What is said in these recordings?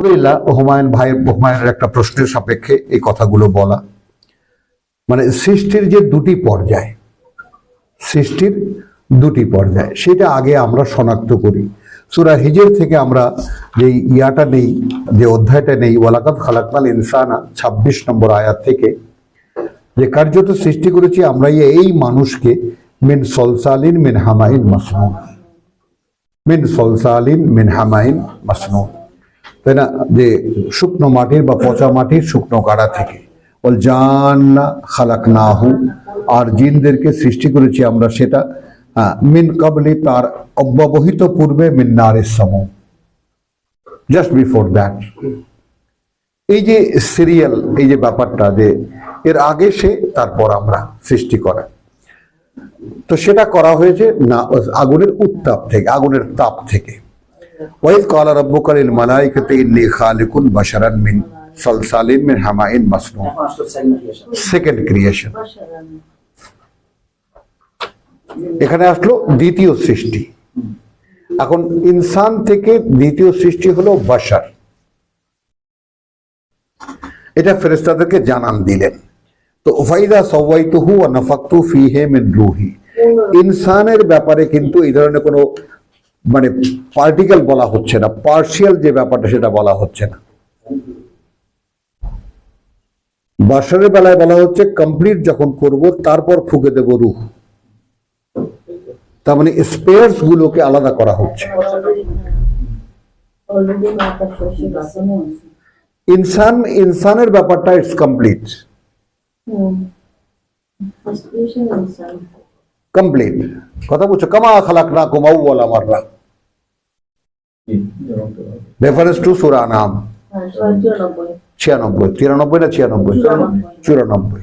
আলহামদুলিল্লাহ, হুমায়ুন ভাইয়ের হুমায়ুনের একটা প্রশ্নের সাপেক্ষে এই কথাগুলো বলা। মানে সৃষ্টির যে দুটি পর্যায়, সৃষ্টির দুটি পর্যায়, সেটা আগে আমরা শনাক্ত করি। সুরা হিজের থেকে আমরা যে ইয়াটা নেই, যে অধ্যায়টা নেই ওয়ালাকাত খালাকাল ইনসানা, ছাব্বিশ নম্বর আয়াত থেকে, যে কার্যত সৃষ্টি করেছি আমরা এই মানুষকে মিন সলসালিন মিন হামাইন মাসনুন। মিন সলসালিন মিন হামাইন মাসনুন। তাই না? যে শুকনো মাটির বা পচা মাটির শুকনো কাড়া থেকে। বল, জান্না খালাক নাহু আর জিনদেরকে সৃষ্টি করেছি আমরা সেটা মিন কাবলি তার অব্যবহিত পূর্বে মিন নারের সম জাস্ট বিফোর দ্যাট এই যে সিরিয়াল এই যে ব্যাপারটা যে এর আগে সে, তারপর আমরা সৃষ্টি করা। তো সেটা করা হয়েছে না, আগুনের উত্তাপ থেকে, আগুনের তাপ থেকে। ওয়াইদ কালা রব্বুকা লিল মালাইকাতি ইন্নী খালিকুন বাশারান মিন সালসালিন মিন হামাইন মাসনুন. সেকেন্ড এখানে আসলো দ্বিতীয় সৃষ্টি। এখন ইনসান থেকে দ্বিতীয় সৃষ্টি হলো বাশার। এটা ফেরেস্তাদেরকে জানান দিলেন। তো ফাইদা সওয়াইতুহু ওয়া নাফাকতু ফিহি মিন রুহি। ইনসানের ব্যাপারে কিন্তু এই ধরনের কোনো মানে পার্টিকেল বলা হচ্ছে না পার্শিয়াল যে ব্যাপারটা সেটা বলা হচ্ছে না। বাসারের বেলায় বলা হচ্ছে কমপ্লিট যখন করব, তারপর ফুকে দেব রুহ। তার মানে স্পেয়ার্স গুলোকে আলাদা করা হচ্ছে। ইনসান, ইনসানের ব্যাপারটা ইটস কমপ্লিট কমপ্লিট কথা বলছো কামা খালাক না কুমাউ বলা মাররা রেফারেন্স টু সুরা নাম ছিয়ানব্বই তিরানব্বই না ছিয়ানব্বই? চুরানব্বই।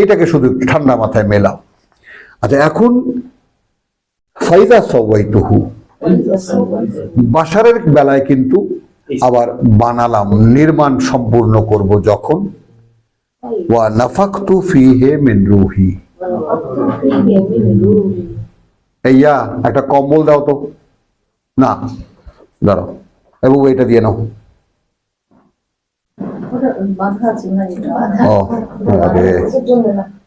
এইটাকে শুধু ঠান্ডা মাথায় মেলাও। আচ্ছা এখন ফাইদা সবাই সবাইতুহু বাসারের বেলায় কিন্তু আবার বানালাম নির্মাণ সম্পূর্ণ করব যখন। ওয়া নাফাকতু ফিহে মিন রুহি। এইয়া একটা কম্বল দাও তো। না, দাঁড়াও এবং এটা দিয়ে নাও। ও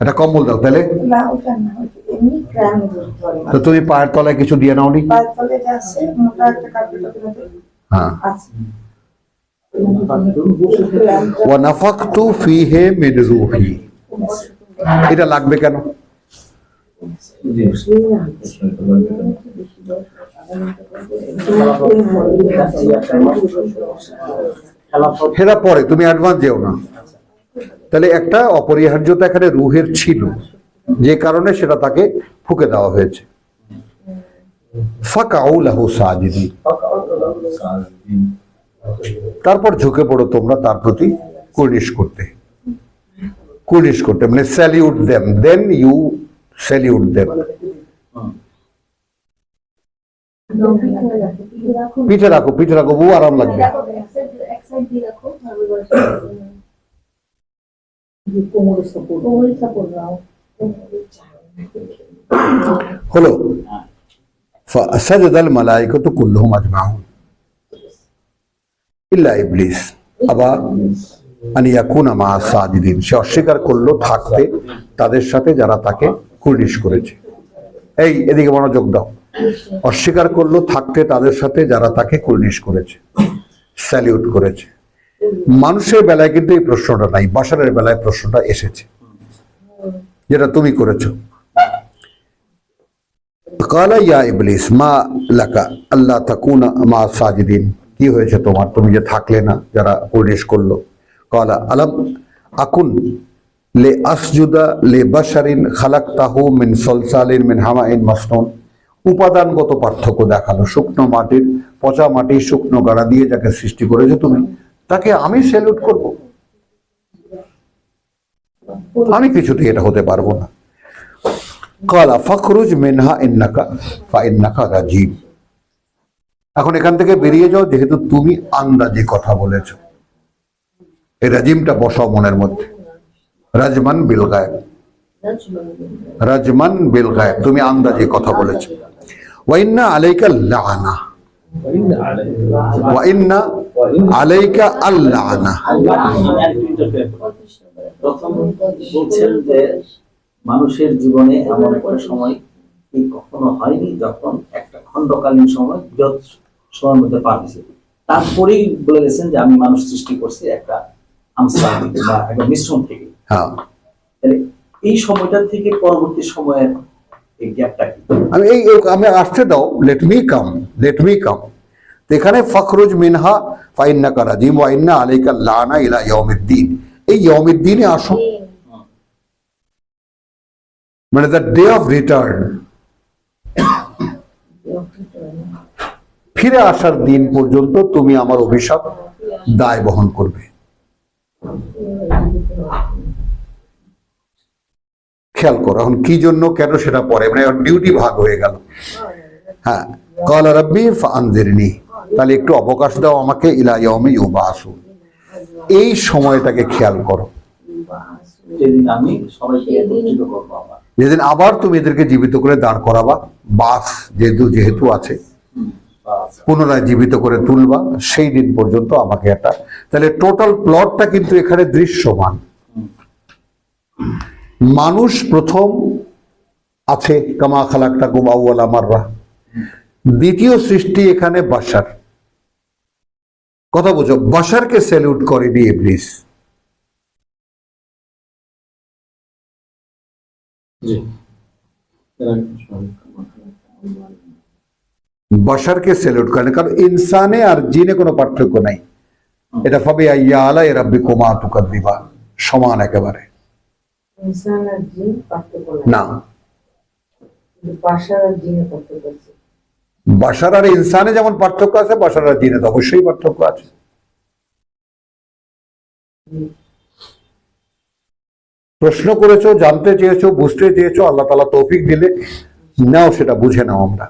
একটা কম্বল দাও তাহলে। তো তুমি পায়ের কিছু দিয়ে কাপড় হ্যাঁ। নাফাকতু ফিহে মিন রুহি। এটা লাগবে কেন? খেলা পর- তুমি অ্যাডভান্স যেও না। তাহলে একটা অপরিহার্যতা এখানে রুহের ছিল, যে কারণে সেটা তাকে ফুকে দেওয়া হয়েছে। তারপর ঝুঁকে পড়ো তোমরা তার প্রতি করতে। কুর্নিশ করতে মানে salute them then you salute them পিঠে রাখো পিঠে রাখো, বউ আরাম লাগবে। হলো ফাসাজাদাল মালাইকাতু কুল্লুহুম আজমাউন। ইল্লা ইবলিস। আবা আন ইয়াকুনা মা সাজিদিন। সে অস্বীকার করল থাকতে তাদের সাথে যারা তাকে কুর্নিশ করেছে। এই, এদিকে মনোযোগ দাও। অস্বীকার করল থাকতে তাদের সাথে যারা তাকে কুর্নিশ করেছে, স্যালিউট করেছে। মানুষের বেলায় কিন্তু এই প্রশ্নটা নাই, বাসারের বেলায় প্রশ্নটা এসেছে। যেটা তুমি করেছ। কালা ইয়া ইবলিস, মা লাকা আল্লাহ তাকুনা মা সাজিদিন। কি হয়েছে তোমার? তুমি যে থাকলে না, যারা কুর্নিশ করল। কালা আলম আকুন লে আসজুদা লে বাশারিন খালাকতাহু মিন সলসালিন মিন হামাইন মাসনুন উপাদানগত পার্থক্য দেখাল। শুকনো মাটির পচা মাটি শুকনো গাড়া দিয়ে যাকে সৃষ্টি করেছ তুমি, তাকে আমি স্যালুট করব। আমি কিছুতেই এটা হতে পারব না। কালা, ফখরুজ মিনহা ইন্নাকা, ফা ইন্নাকা রাজীব। এখন এখান থেকে বেরিয়ে যাও, যেহেতু তুমি আন্দাজে কথা বলেছ। এই রাজিমটা বসাও মনের মধ্যে। রাজমান বিল গায়েব। রাজমান বিল গায়েব। তুমি আন্দাজে কথা বলেছ। ওয়াইন্না আলাইকা লানা। ওয়া ইন্না আলাইকা একটু বলছেন যে মানুষের জীবনে এমন কোনো সময় কি কখনো হয়নি যখন একটা খণ্ডকালীন সময় বৃহৎ সময়ের মধ্যে পার হয়েছে। তারপরেই বলে গেছেন যে আমি মানুষ সৃষ্টি করছি একটা থেকে বা একটা মিশ্রণ থেকে। হ্যাঁ। তাহলে এই সময়টা থেকে পরবর্তী এই গ্যাপটা কি? আমি এই আমি আসতে দাও let me come let me come এখানে ফখরুজ মিনহা ফাইন্না কারাজিম ওয়াইন্না আলাইকা লানা ইলা ইয়াউমিদ্দিন। এই ইয়াউমিদ্দিনে আসো। মানে দ্য ডে অফ রিটার্ন ফিরে আসার দিন পর্যন্ত তুমি আমার অভিশাপ দায় বহন করবে। খেয়াল করো এখন কি জন্য কেন সেটা পরে? মানে ডিউটি ভাগ হয়ে গেল। হ্যাঁ কল রব্বি ফানজিরনি তাহলে একটু অবকাশ দাও আমাকে ইলা ইয়াউমি ইউবাসু এই সময়টাকে খেয়াল করো। যেদিন আবার তুমি এদেরকে জীবিত করে দাঁড় করাবা বাস যেহেতু যেহেতু আছে। পুনরায় জীবিত করে তুলবা, সেই দিন পর্যন্ত আমাকে একটা, তাহলে টোটাল প্লটটা কিন্তু এখানে দৃশ্যমান। মানুষ প্রথম আছে, কামা খালাকটা কুমাউলা মাররা। দ্বিতীয় সৃষ্টি এখানে বাসার কথা বুঝো বাসারকে স্যালিউট করেনি ইবলিস। জি। বাসারকে স্যালিউট করেন কারণ ইনসানে আর জিনে কোনো পার্থক্য নাই। এটা ভাবে আইয়া আলা এ রাব্বি কুমা তুকাদ্দিবা সমান একেবারে। না। বাসার আর ইনসানে যেমন পার্থক্য আছে বাসার আর জিনে তো অবশ্যই পার্থক্য আছে। প্রশ্ন করেছ জানতে চেয়েছো বুঝতে চেয়েছো আল্লাহ তালা তৌফিক দিলে নাও সেটা বুঝে নাও আমরা।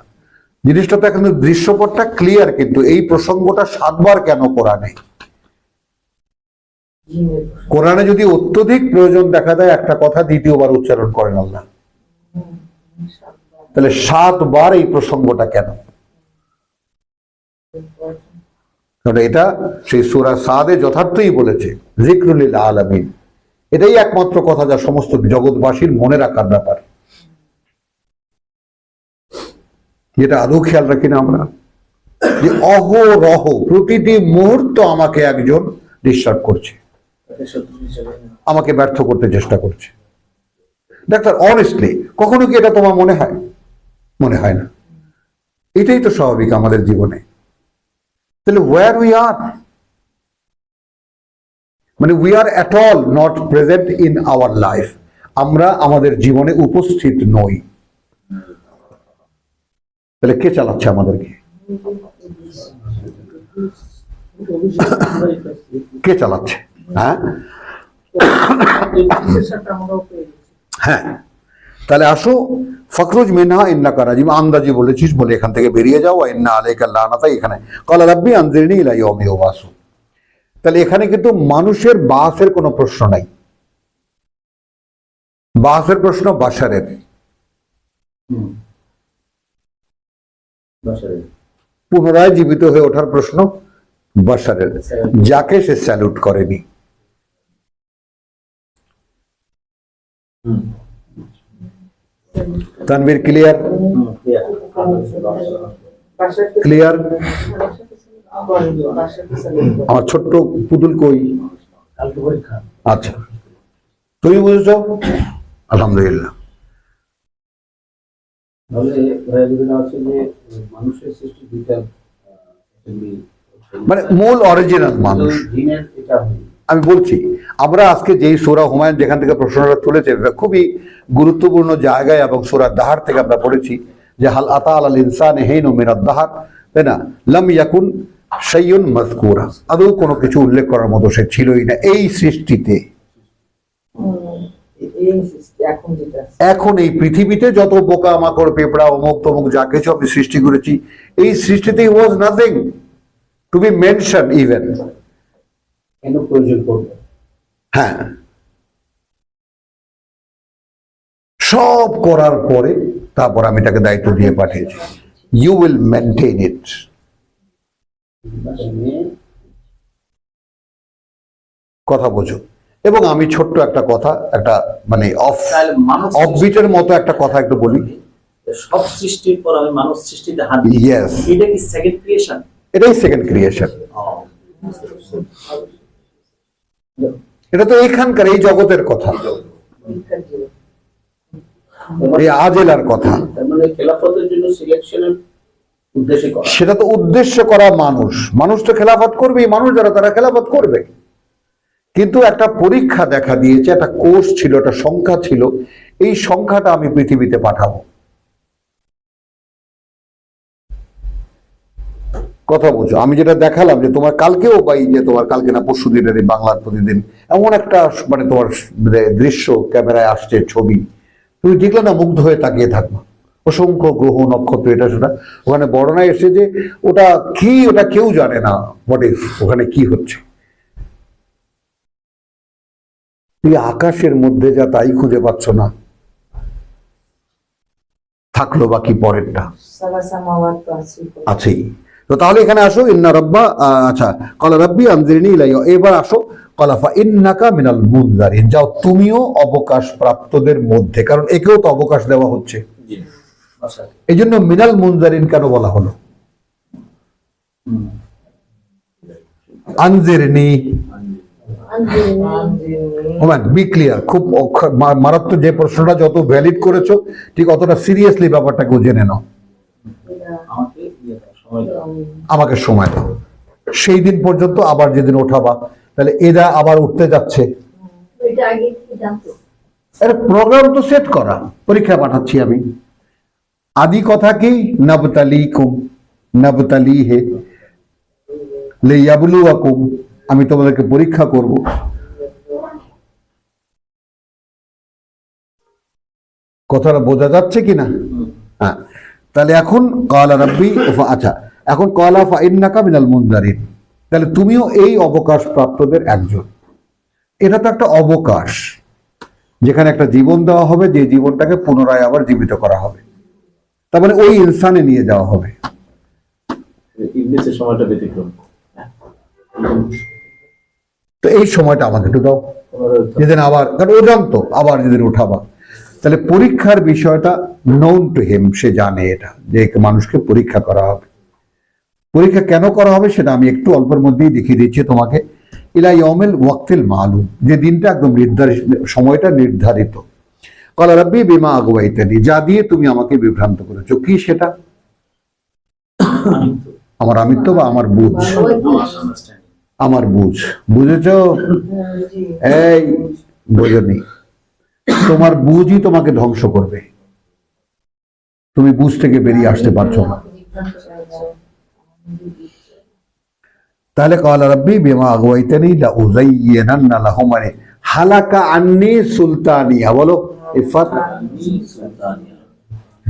জিনিসটা তো এখন দৃশ্যপটটা ক্লিয়ার কিন্তু এই প্রসঙ্গটা সাতবার কেন কোরআনে? কোরআনে যদি অত্যধিক প্রয়োজন দেখা দেয় একটা কথা দ্বিতীয়বার উচ্চারণ করেন আল্লাহ। তাহলে সাতবার এই প্রসঙ্গটা কেন? কারণ এটা সেই সুরা সাদে যথার্থই বলেছে জিক্রুলিল আলামিন। এটাই একমাত্র কথা যা সমস্ত জগৎবাসীর মনে রাখার ব্যাপার। যেটা আদৌ খেয়াল রাখি না আমরা যে অহরহ প্রতিটি মুহূর্ত আমাকে একজন ডিস্টার্ব করছে। হিসেবে আমাকে ব্যর্থ করতে চেষ্টা করছে। ডাক্তার অনেস্টলি কখনো কি এটা তোমার মনে হয়? মনে হয় না। এটাই তো স্বাভাবিক আমাদের জীবনে। তাহলে ওয়ার উই আর মানে we are at all not present in our life আমরা আমাদের জীবনে উপস্থিত নই। তাহলে কে চালাচ্ছে আমাদেরকে? কে চালাচ্ছে? হ্যাঁ? হ্যাঁ। তাহলে আসো, ফখরুজ মিনহা ইন্না কারাজিম আন্দাজি বলেছিস বলে এখান থেকে বেরিয়ে যাও ইন্না আলাইকা লানাতা এখানে। কলা রাব্বি আনজিরনি ইলা ইয়াউমি তাহলে এখানে কিন্তু মানুষের বাসের কোনো প্রশ্ন নাই। বাসের প্রশ্ন বাসারের। পুনরায় জীবিত হয়ে ওঠার প্রশ্ন বাসারের যাকে সে স্যালুট করেনি। হুম। তানভীর ক্লিয়ার? ক্লিয়ার। আমার ছোট্ট পুতুল কই? আচ্ছা। তুমি বুঝেছ? আলহামদুলিল্লাহ। মানে মূল অরিজিনাল মানুষ। আমি বলছি আমরা আজকে যেই সোরা হুমায়ুন যেখান থেকে প্রশ্নটা তুলেছে এটা খুবই গুরুত্বপূর্ণ জায়গায় এবং সোরা দাহার থেকে আমরা পড়েছি যে হাল আতা আল ইনসান হেন ও মিরাদ দাহার তাই না? লাম ইয়াকুন সৈয়ন মজকুরা আদৌ কোনো কিছু উল্লেখ করার মতো সে ছিলই না এই সৃষ্টিতে এখন এই পৃথিবীতে যত পোকা মাকড় পেপড়া অমুক তমুক যা কিছু আমি সৃষ্টি করেছি এই সৃষ্টিতে was nothing to be mention even কেন প্রয়োজন পড়বে? হ্যাঁ। সব করার পরে তারপর আমি তাকে দায়িত্ব দিয়ে পাঠিয়েছি। ইউ উইল মেনটেন ইট কথা বোঝো। এবং আমি ছোট্ট একটা কথা একটা মানে অফ অফবিটের মতো একটা কথা একটু বলি। সব সৃষ্টির পর আমি মানুষ সৃষ্টিতে হাত ইয়েস এটা কি সেকেন্ড ক্রিয়েশন এটাই সেকেন্ড ক্রিয়েশন এটা তো এখানকার এই জগতের কথা। এই আজেলার কথা। মানে সেটা তো উদ্দেশ্য করা মানুষ। মানুষ তো খেলাফত করবেই। মানুষ যারা তারা খেলাফত করবে। কিন্তু একটা পরীক্ষা দেখা দিয়েছে, একটা কোষ ছিল, একটা সংখ্যা ছিল, এই সংখ্যাটা আমি পৃথিবীতে পাঠাবো। কথা বলছো, আমি যেটা দেখালাম যে তোমার কালকেও পাই যে তোমার কালকে না, পরশু দিনের এই বাংলার প্রতিদিন, এমন একটা মানে তোমার দৃশ্য ক্যামেরায় আসছে ছবি। তুমি দেখলে না, মুগ্ধ হয়ে তাকিয়ে থাকবা অসংখ্য গ্রহ, নক্ষত্র, এটা সেটা। ওখানে বর্ণনায় এসে যে ওটা কি, ওটা কেউ জানে না ইফ ওখানে কি হচ্ছে। এই আকাশের মধ্যে যা তাই খুঁজে পাচ্ছ না। থাকল বাকি পরেরটা। আছেই। তো তাহলে এখানে আসো ইন্না রব্বা আচ্ছা কলা রব্বি আনজিরনি ইলাইয়া। এবার আসো কলাফা ইন্নাকা মিনাল মুনজারিন। যাও তুমিও অবকাশ প্রাপ্তদের মধ্যে কারণ একেও তো অবকাশ দেওয়া হচ্ছে। আচ্ছা এই জন্য মিনাল মুনজারিন কেন বলা হলো? আনজিরনি। ওম্যান বি ক্লিয়ার খুব মারাত্মক যে প্রশ্নটা যত ভ্যালিড করেছ ঠিক অতটা সিরিয়াসলি ব্যাপারটাকেও জেনে নাও। আমাকে সময় দাও। আমাকে সময় দাও সেই দিন পর্যন্ত আবার যেদিন ওঠাবা তাহলে এরা আবার উঠতে যাচ্ছে। এর প্রোগ্রাম তো সেট করা। পরীক্ষা পাঠাচ্ছি আমি। আদি কথা কি? নবতালি কুম নবতালি হে লেয়াবলু আকুম আমি তোমাদেরকে পরীক্ষা করব। কথাটা বোঝা যাচ্ছে কি না হ্যাঁ। তাহলে এখন কলা রব্বি আচ্ছা এখন কলা ফা ইন্নাকা মিনাল তাহলে তুমিও এই অবকাশ প্রাপ্তদের একজন। এটা তো একটা অবকাশ, যেখানে একটা জীবন দেওয়া হবে, যে জীবনটাকে পুনরায় আবার জীবিত করা হবে। তার মানে ওই ইনসানে নিয়ে যাওয়া হবে। সময়টা ব্যতিক্রম। তো এই সময়টা আমাকে একটু দাও। যেদিন আবার, কারণ ও জানতো, আবার যেদিন উঠাবা তাহলে পরীক্ষার বিষয়টা নোন টু হেম সে জানে এটা, যে মানুষকে পরীক্ষা করা হবে। পরীক্ষা কেন করা হবে সেটা আমি একটু অল্পের মধ্যেই দেখিয়ে দিচ্ছি তোমাকে। ইলা ইয়মেল ওয়াক্তিল মালুম, যে দিনটা একদম নির্ধারিত, সময়টা নির্ধারিত। কলা রব্বি বিমা আগুয়া ইত্যাদি যা দিয়ে তুমি আমাকে বিভ্রান্ত করেছ। কি সেটা? আমার আমিত্ব বা আমার বুঝ? আমার বুঝ। বুঝেছ? এই, বোঝনি। তোমার বুঝই তোমাকে ধ্বংস করবে। তুমি বুঝ থেকে বেরিয়ে আসতে পারছ না। তাহলে কাল রব্বি, বিমা আগুয়াইতানি লা উযাইয়িনান্না লাহুম মানে হালাকা আন্নি সুলতানিয়া। বলো ইফাত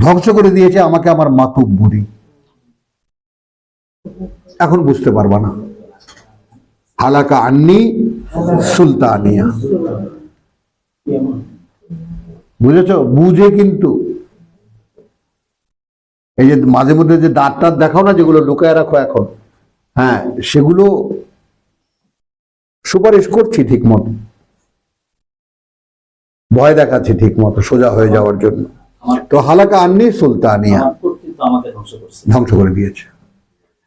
ধ্বংস করে দিয়েছে আমাকে আমার মাতুব বুড়ি। এখন বুঝতে পারবা না। হালাকা আন্নি সুলতানিয়া? বুঝেছ? বুঝে কিন্তু। এই যে মাঝে মধ্যে যে দাঁত টাত দেখাও না যেগুলো লুকায় রাখো এখন। হ্যাঁ সেগুলো সুপারিশ করছি ঠিক মতো ভয় দেখাচ্ছি ঠিক মতো সোজা হয়ে যাওয়ার জন্য। তো হালাকা আন্নি সুলতানিয়া। ধ্বংস করে দিয়েছে।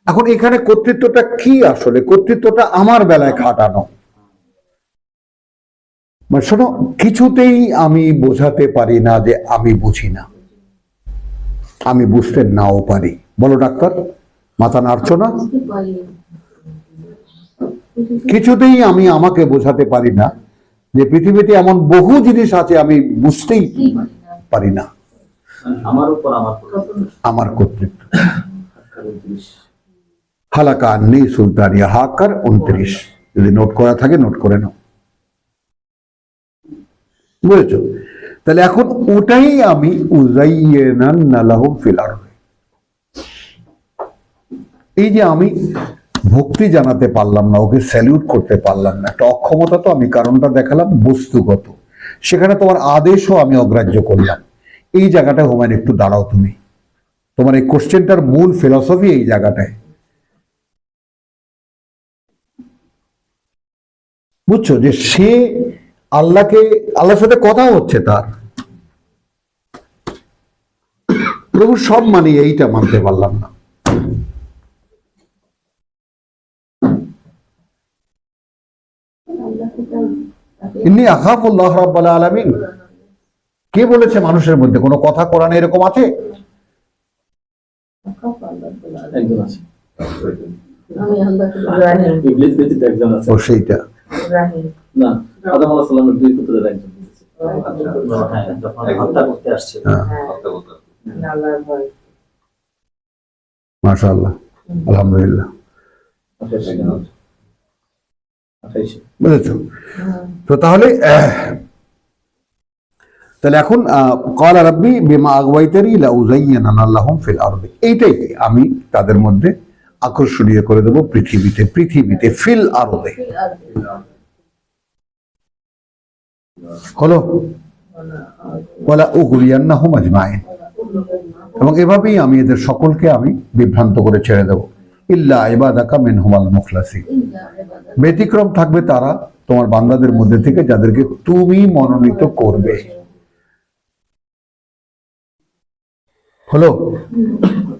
এখন এখানে কর্তৃত্বটা কি আসলে? কর্তৃত্বটা আমার বেলায় খাটানো। মানে শোনো কিছুতেই আমি বোঝাতে পারি না যে আমি বুঝি না। আমি বুঝতে নাও পারি। বলো ডাক্তার মাথা নাড়ছো না? কিছুতেই আমি আমাকে বোঝাতে পারি না যে পৃথিবীতে এমন বহু জিনিস আছে আমি বুঝতেই পারি না। আমার উপর আমার কর্তৃত্ব। হালাকা আন্নি সুলতানিয়া হাকার উনত্রিশ। যদি নোট করা থাকে, নোট করে নাও। বুঝেছ? তাহলে এখন ওটাই আমি নালাহুম এই যে আমি ভক্তি জানাতে পারলাম না, ওকে স্যালিউট করতে পারলাম না, একটা অক্ষমতা তো আমি, কারণটা দেখালাম বস্তুগত। সেখানে তোমার আদেশও আমি অগ্রাহ্য করলাম। এই জায়গাটা হুমায়ুন, একটু দাঁড়াও তুমি। তোমার এই কোশ্চেনটার মূল ফিলসফি এই জায়গাটায়। বুঝছ? যে সে আল্লাহকে আল্লাহর সাথে কথা হচ্ছে তার। প্রভু সব মানে এইটা মানতে পারলাম না। ইন্নি আখাফুল্লাহ রাব্বাল আলামিন। কে বলেছে মানুষের মধ্যে কোনো কথা কোরআনে এরকম আছে? সেইটা। রাহিম না আদম আলাইহিস সালামের দুই পুত্রের একজন হ্যাঁ, যখন হত্যা করতে আসছে হ্যাঁ হ্যাঁ আল্লাহর ভয় মাশাআল্লাহ আলহামদুলিল্লাহ আঠাইশ জন আছে। আঠাইশে। বুঝেছ তো তাহলে আহ, তাহলে এখন কলা রাব্বি বিমা আগওয়াইতারি লা উযায়্যানানা লাহুম ফিল আরদি এইটাই আমি তাদের মধ্যে আকর্ষণীয় করে দেব পৃথিবীতে পৃথিবীতে, ফিল আরদে হলো ওয়ালা উগরিয়ান্নাহুম আজমাইন। এবং এভাবেই আমি এদের সকলকে আমি বিভ্রান্ত করে ছেড়ে দেব। ইল্লা ইবাদাকা মিনহুমাল মুখলাসিন। ব্যতিক্রম থাকবে তারা তোমার বান্দাদের মধ্যে থেকে, যাদেরকে তুমি মনোনীত করবে। হলো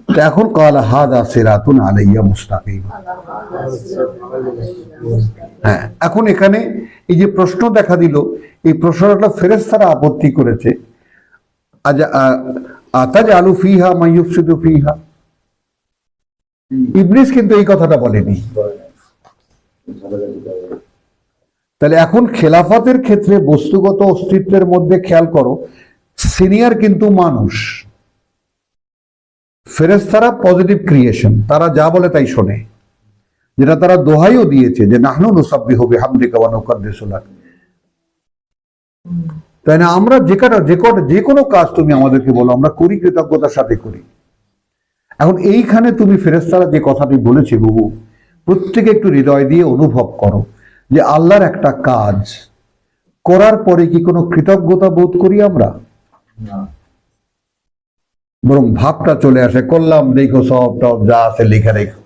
এখন কাল হাদা সিরাতুন আলাইয়া মুস্তাকিম হ্যাঁ এখন এখানে এই যে প্রশ্ন দেখা দিল, এই প্রশ্নটা ফেরেস্তারা আপত্তি করেছে। আজ আতাজ আলু ফিহা মাইয়ুফসিদু ফিহা। ইবলিস কিন্তু এই কথাটা বলেনি। তাহলে এখন খেলাফতের ক্ষেত্রে বস্তুগত অস্তিত্বের মধ্যে খেয়াল করো, সিনিয়র কিন্তু মানুষ। ফেরেস্তারা পজিটিভ ক্রিয়েশন তারা যা বলে তাই শোনে। যেটা তারা দোহাইও দিয়েছে যে, নাহনু নুসাব্বি হবে হামদিকা ওয়া নুকাদ্দিসুলাক তাই না, আমরা যে কটা যে কটা যে কোনো কাজ তুমি আমাদেরকে বলো, আমরা করি কৃতজ্ঞতার সাথে করি। এখন এইখানে তুমি ফেরেস্তারা যে কথাটি বলেছে বাবু প্রত্যেকে একটু হৃদয় দিয়ে অনুভব করো যে, আল্লাহর একটা কাজ করার পরে কি কোনো কৃতজ্ঞতা বোধ করি আমরা? বরং ভাবটা চলে আসে, করলাম, দেখো সব টপ যা আছে লিখে রেখো।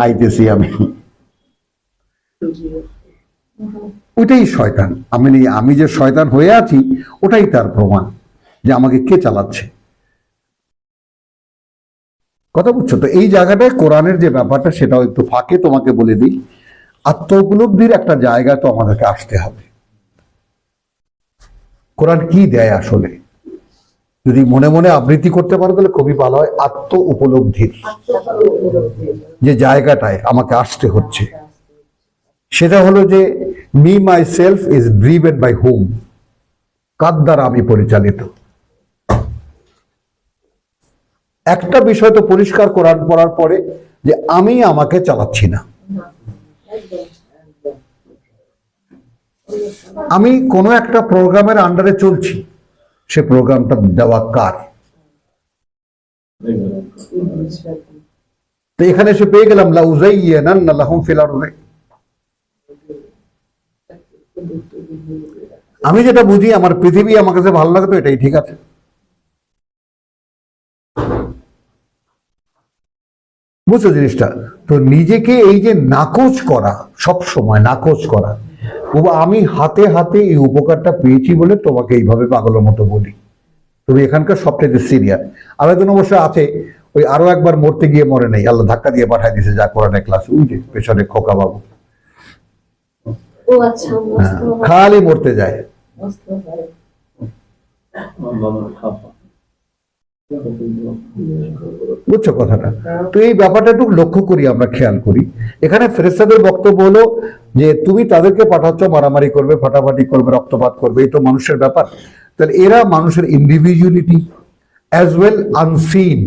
আইতেছি আমি। ওইটাই শয়তান। আমি আমি যে শয়তান হয়ে আছি, ওটাই তার প্রমাণ যে আমাকে কে চালাচ্ছে। কথা বুঝছ তো? এই জায়গাটায় কোরআনের যে ব্যাপারটা, সেটাও একটু ফাঁকে তোমাকে বলে দিই। আত্ম উপলব্ধির একটা জায়গা তো আমাদেরকে আসতে হবে। কোরআন কি দেয় আসলে? যদি মনে মনে আবৃত্তি করতে পারো, তাহলে খুবই ভালো হয়। আত্ম উপলব্ধির যে জায়গাটায় আমাকে আসতে হচ্ছে, সেটা হলো যে me myself is driven by whom. কার দ্বারা আমি পরিচালিত? একটা বিষয় তো পরিষ্কার করার পড়ার পরে যে আমি আমাকে চালাচ্ছি না। আমি কোনো একটা প্রোগ্রামের আন্ডারে চলছি। সে প্রোগ্রামটা দেওয়া কার? তো এখানে এসে পেয়ে গেলাম আরদি। আমি যেটা বুঝি, আমার পৃথিবী আমার কাছে ভালো লাগে তো, এটাই ঠিক আছে। বুঝছ জিনিসটা? তো নিজেকে এই যে নাকচ করা সব সময় নাকচ করা আমি হাতে হাতে এই উপকারটা পেয়েছি বলে তোমাকে এইভাবে পাগলের মতো বলি। তুমি এখানকার সবচেয়ে সিরিয়াস আর একজন অবশ্য আছে ওই আরও একবার মরতে গিয়ে মরে নেই। আল্লাহ ধাক্কা দিয়ে পাঠাই দিছে যা কোরআনের ক্লাস ওই যে পেছনে খোকা বাবু। আচ্ছা হ্যাঁ, খালি মরতে যায়। বুঝছ কথাটা? তো এই ব্যাপারটা একটু লক্ষ্য করি, আমরা খেয়াল করি। এখানে ফেরেস্তাদের বক্তব্য হলো যে, তুমি তাদেরকে পাঠাচ্ছ, মারামারি করবে, ফাটাফাটি করবে, রক্তপাত করবে, এই তো মানুষের ব্যাপার। তাহলে এরা মানুষের ইন্ডিভিজুয়ালিটি অ্যাজ ওয়েল আনসিন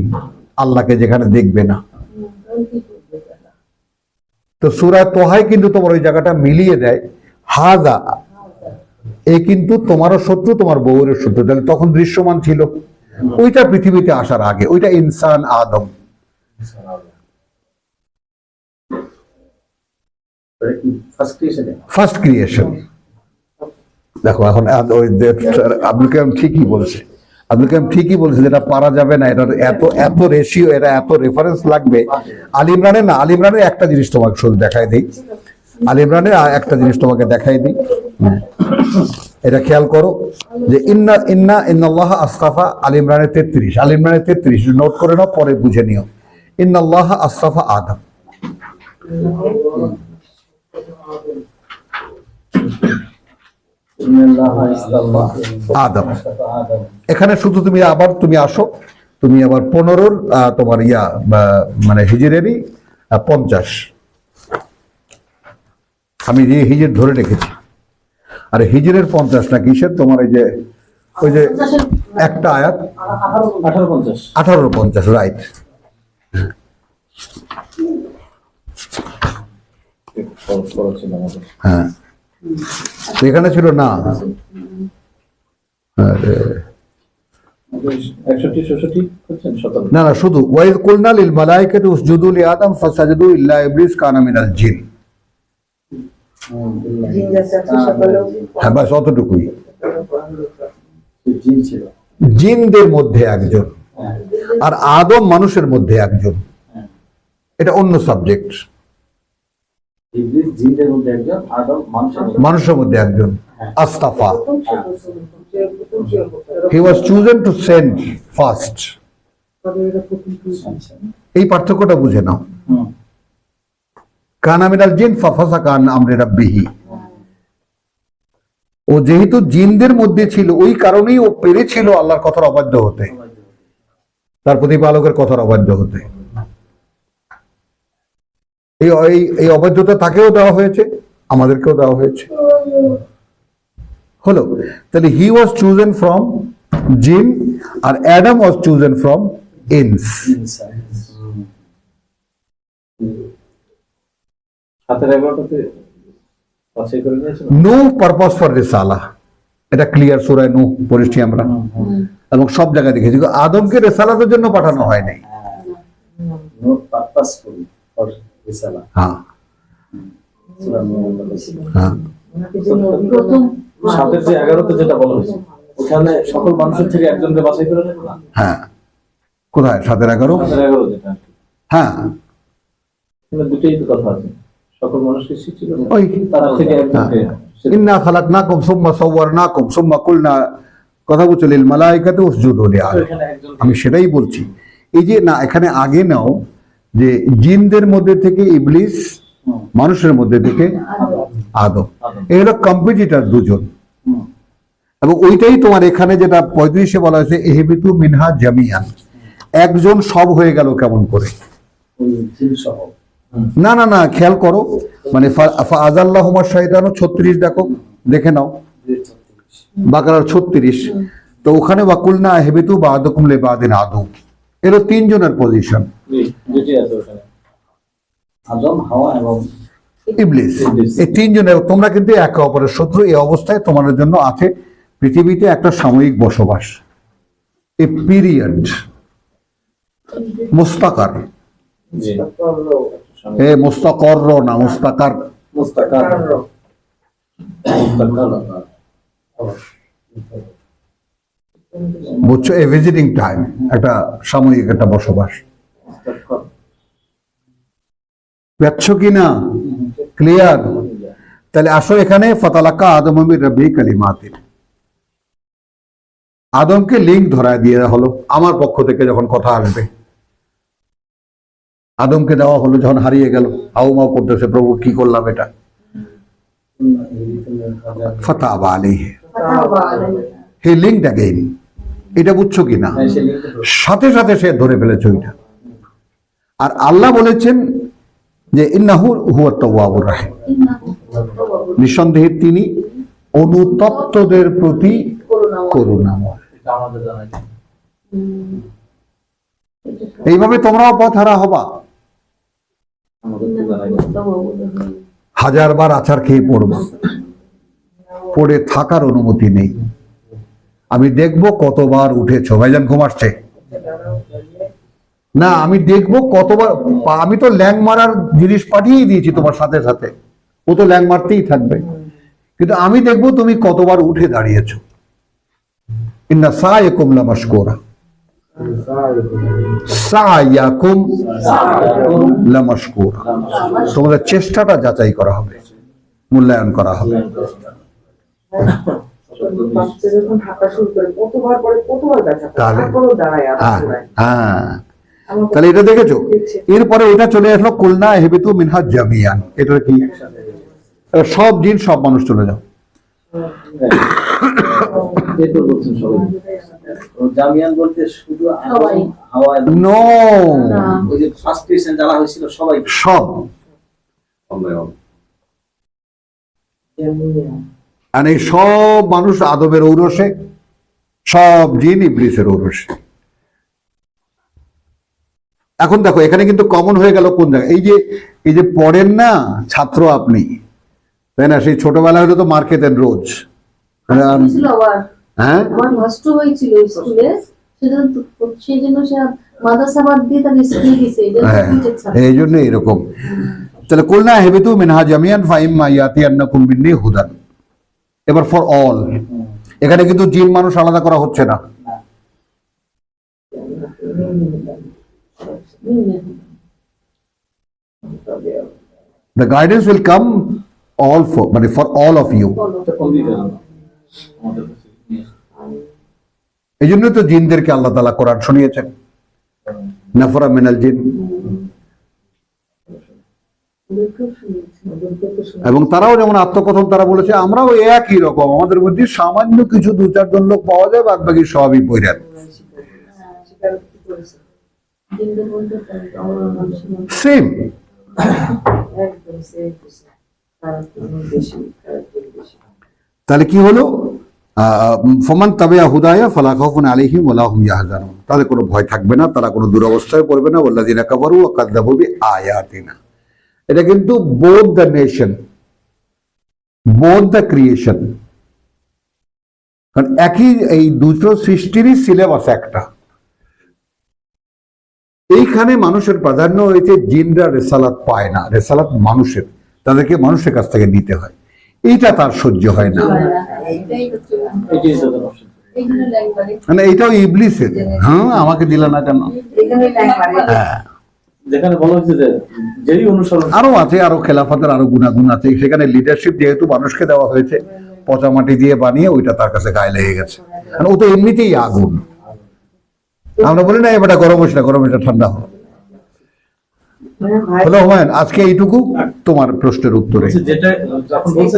আল্লাহকে যেখানে দেখবে না। তো সুরা তোহাই কিন্তু তোমার ওই জায়গাটা মিলিয়ে দেয়। হাদা এ কিন্তু তোমারও শত্রু, তোমার বউয়ের শত্রু। তাহলে তখন দৃশ্যমান ছিল। ওইটা পৃথিবীতে আসার আগে ওইটা ইনসান আদম। ফার্স্ট ক্রিয়েশন দেখো এখন আব্দুল কালাম ঠিকই বলছে। আব্দুল কালাম ঠিকই বলছে যেটা পারা যাবে না এটার এত এত রেশিও এটা এত রেফারেন্স লাগবে। আল ইমরানের না আল ইমরানের একটা জিনিস তোমাকে শুধু দেখায় দেই। আল ইমরানের একটা জিনিস তোমাকে দেখাই দিই। হ্যাঁ। এটা খেয়াল করো যে ইন্না ইন্না ইন্নাল্লাহ আস্তাফা আল ইমরানের তেত্রিশ। আল ইমরানের তেত্রিশ নোট করে নাও পরে বুঝে নিও। ইন্নাল্লাহ আস্তাফা আদম। আদম। এখানে শুধু তুমি আবার তুমি আসো তুমি আবার পনেরোর আহ, তোমার ইয়া মানে হিজরেরই পঞ্চাশ। আমি যে হিজের ধরে রেখেছি। আর হিজরের পঞ্চাশ না কিসের? তোমার এই যে, ওই যে একটা আয়াত? আঠারো পঞ্চাশ রাইট হ্যাঁ। এখানে ছিল না? না না, শুধু ওয়াইদ কুলনা লিল মালাইকাতি উসজুদু আদম ফাসাজদু ইল্লা ইবলিস কানা মিনাল জিন জিন যাচ্ছে আছে সকলেও হ্যাঁ বাস অতটুকুই। জিন জিনদের মধ্যে একজন আর আদম মানুষের মধ্যে একজন। এটা অন্য সাবজেক্ট। মানুষের মধ্যে একজন। আস্তাফা। He was chosen to send first এই পার্থক্যটা বুঝে নাও। কানা মিনাল জিন ফাফাসা কান আমরে রাব্বিহি। ও যেহেতু জিনদের মধ্যে ছিল, ওই কারণেই ও পেরেছিল আল্লাহর কথার অবাধ্য হতে। তার প্রতিপালকের কথার অবাধ্য হতে। এই এই- অবাধ্যতা তাকেও দেওয়া হয়েছে, আমাদেরকেও দেওয়া হয়েছে। হলো, তাহলে হি ওয়াজ চুজেন ফ্রম জিন আর অ্যাডাম ওয়াজ চুজেন ফ্রম ইনস হাতের এগারোটাতে বাছাই করে নিয়েছেন? নো পারপাস ফর রেসালা এটা ক্লিয়ার সুরায় নো পড়েছি আমরা। এবং সব জায়গায় দেখেছি। আদমকে রেসালাতের জন্য পাঠানো হয়। নাই হ্যাঁ। হ্যাঁ সাতের যে এগারোতে যেটা বলা হয়েছে ওখানে সকল মানুষের থেকে একজনকে বাছাই করে নেবে না? হ্যাঁ। কোথায়? সাতের এগারো? এগারো যেটা হ্যাঁ। দুটোই তো কথা আছে। সকল মানুষকে সৃষ্টি ওই তার থেকে ইন্না খালাকনাকুম সুম্মা সাওয়ারনাকুম সুম্মা কুলনা। কথা মালাইকাতে উসজুদু আমি সেটাই বলছি। এই যে না এখানে আগে নাও যে জিনদের মধ্যে থেকে ইবলিস মানুষের মধ্যে থেকে আদম। এই হলো কম্পিটিটার দুজন। এবং ওইটাই তোমার এখানে যেটা পঁয়ত্রিশে বলা হয়েছে এহেবিতু মিনহা জামিয়ান। একজন সব হয়ে গেল কেমন করে? না না না খেয়াল করো। মানে আজাল্লাহমা শয়তানও ছত্রিশ দেখো দেখে নাও। বাকারার ছত্রিশ। তো ওখানে ওয়াকুলনা হেবিতু বা আদকুমলে বাদিন আদু। এলো তিনজনের পজিশন ইবলিস। এই তিনজনের তোমরা কিন্তু একে অপরের শত্রু। এই অবস্থায় তোমাদের জন্য আছে পৃথিবীতে একটা সাময়িক বসবাস। A period মুস্তাকার। মুস্তাকর না মুস্তাকার। মুস্তাকার বুঝছ এ ভিজিটিং টাইম একটা সাময়িক একটা বসবাস। পাচ্ছ কি না? ক্লিয়ার তাহলে আসো এখানে ফতালাক্কা আদম আমির রবি কালিমাতির আদমকে লিঙ্ক ধরায় দিয়ে হলো আমার পক্ষ থেকে যখন কথা আসবে। আদমকে দেওয়া হলো যখন হারিয়ে গেল। আউ মাও করতেছে প্রভু কি করলাম এটা? ফতাবা হে লিঙ্কড অ্যাগেইন এটা বুঝছ কি না? হ্যাঁ। সাথে সাথে সে ধরে ফেলেছে ওইটা। আর আল্লাহ বলেছেন যে ইন্নাহু হুয়া তাওয়াবুর রাহিম। নিঃসন্দেহে তিনি অনুতপ্তদের প্রতি করুণাময়। এটা আমাদের জানা নেই। এইভাবে তোমরাও পথ হারা হবা। হাজার বার আচার খেয়ে পড়বা। পড়ে থাকার অনুমতি নেই। আমি দেখব কতবার উঠেছো। ভাইজান, ঘুম আসছে? না, আমি দেখব কতবার। আমি তো ল্যাং মারার জিনিস পাঠিয়ে দিয়েছি তোমার সাথে সাথে। ও তো ল্যাং মারতেই থাকবে। কিন্তু আমি দেখব তুমি কতবার উঠে দাঁড়িয়েছো। ইন্না সায়াকুম লামাশকুরা। সায়াকুম লামাশকুরা। তোমাদের চেষ্টাটা যাচাই করা হবে, মূল্যায়ন করা হবে। তাহলে- হ্যাঁ হ্যাঁ। তাহলে এটা দেখেছ? এরপরে এটা চলে আসলো, কুলনা হেবিতু মিনহা জামিয়ান। এটা কি? সব দিন সব মানুষ চলে যাও। এরপর বলছেন সবাই। জামিয়ান বলতে শুধু হাওয়া নো। ওই যে ফার্স্ট ক্রিশ্চান যারা হয়েছিল সবাই। সব। আর এই সব মানুষ আদমের ঔরসে সব জিন ইবলিসের ঔরসে। এখন দেখো এখানে কিন্তু কমন হয়ে গেল কোন জায়গায়? এই যে এই যে পড়েন না ছাত্র আপনি তাই না? সেই ছোটবেলায় হলে তো মার খেতেন রোজ। হ্যাঁ? নষ্ট হয়েছিল স্কুলে সেই জন্য সে মাদ্রাসা বাদ দিয়ে তার স্কুলে দিছে এই জন্য হ্যাঁ এরকম। তাহলে কুলনা হেবিতু মিনহা জামিয়ান ফাইম মাইয়াতি আন্নাকুম মিন্নি হুদান। এবার ফর অল এখানে কিন্তু জিন মানুষ আলাদা করা হচ্ছে না। The guidance will come all for মানে ফর অল অফ ইউ এই জন্য তো জিনদেরকে আল্লাহ তালা কোরআন শুনিয়েছেন নাফরা মিনাল জিন। এবং তারাও যেমন আত্মকথন তারা বলেছে, আমরাও একই রকম আমাদের মধ্যে সামান্য কিছু দু চারজন লোক পাওয়া যায় বাদ বাকি সবই মধ্যে সেম। তাহলে কি হলো ফমান তবে হুদায়া ফালা খাউফুন আলাইহিম ওয়ালা হুম ইয়াহজানুন। তাদের কোনো ভয় থাকবে না, তারা কোনো দুরবস্থায় পড়বে না। কাযযাবু বিআয়াতিনা। এটা কিন্তু both the nation both the creation কারণ একই এই দুটো সৃষ্টিরই সিলেবাস একটা। এইখানে মানুষের প্রাধান্য হয়েছে জিনরা রেসালাত পায় না, রেসালাত মানুষের। তাদেরকে মানুষের কাছ থেকে নিতে হয়। এইটা তার সহ্য হয় না। মানে এইটাও ইবলিসের। হ্যাঁ আমাকে দিলে না কেন? এখানে লাইন মারে হ্যাঁ যেখানে বলা হয়েছে যে যেই অনুসরণ আরও আছে আরও খেলাফতের আরও গুণাগুণ আছে। সেখানে লিডারশিপ যেহেতু মানুষকে দেওয়া হয়েছে পচা মাটি দিয়ে বানিয়ে ওইটা তার কাছে গায়ে লেগে গেছে। কারণ ও তো এমনিতেই আগুন। আমরা বলি না এবারটা গরম হচ্ছে না গরম এটা ঠান্ডা মানে হলো হুমায়ুন আজকে এইটুকু তোমার প্রশ্নের উত্তরে। যেটা যখন বলছে